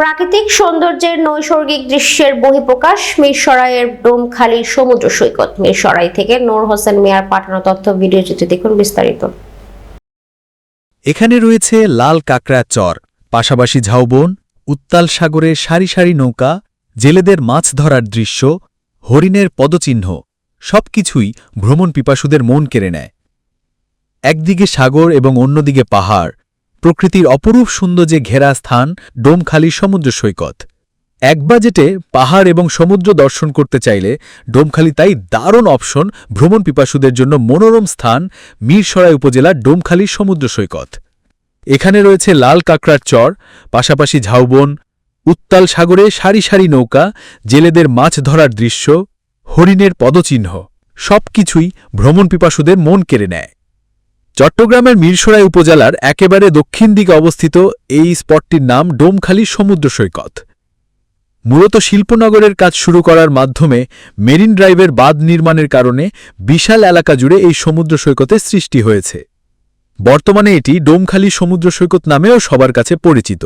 প্রাকৃতিক সৌন্দর্যের নৈসর্গিক দৃশ্যের বহিঃপ্রকাশ, মিরসরাইয়ের ডোমখালী সমুদ্র সৈকত। মিরসরাই থেকে নূর হোসেন মিয়ার পাঠানো তথ্য ভিডিওচিত্রে দেখুন বিস্তারিত। এখানে রয়েছে লাল কাকড়া চর, পাশাপাশি ঝাউবন, উত্তাল সাগরে সারি সারি নৌকা, জেলেদের মাছ ধরার দৃশ্য, হরিণের পদচিহ্ন, সবকিছুই ভ্রমণ পিপাসুদের মন কেড়ে নেয়। একদিকে সাগর এবং অন্যদিকে পাহাড় প্রকৃতির অপরূপ সৌন্দর্যে ঘেরা স্থান ডোমখালি সমুদ্র সৈকত। এক বাজেটে পাহাড় এবং সমুদ্র দর্শন করতে চাইলে ডোমখালি তাই দারুণ অপশন ভ্রমণ পিপাসুদের জন্য মনোরম স্থান মিরসরাই উপজেলার ডোমখালি সমুদ্র সৈকত। এখানে রয়েছে লাল কাকড়ার চর, পাশাপাশি ঝাউবন, উত্তাল সাগরে সারি সারি নৌকা, জেলেদের মাছ ধরার দৃশ্য, হরিণের পদচিহ্ন, সবকিছুই ভ্রমণ পিপাসুদের মন কেড়ে নেয়। চট্টগ্রামের মিরসরাই উপজেলার একেবারে দক্ষিণ দিকে অবস্থিত এই স্পটটির নাম ডোমখালী সমুদ্র সৈকত। মূলত শিল্পনগরের কাজ শুরু করার মাধ্যমে মেরিন ড্রাইভের বাঁধ নির্মাণের কারণে বিশাল এলাকা জুড়ে এই সমুদ্র সৈকতের সৃষ্টি হয়েছে। বর্তমানে এটি ডোমখালী সমুদ্র সৈকত নামেও সবার কাছে পরিচিত।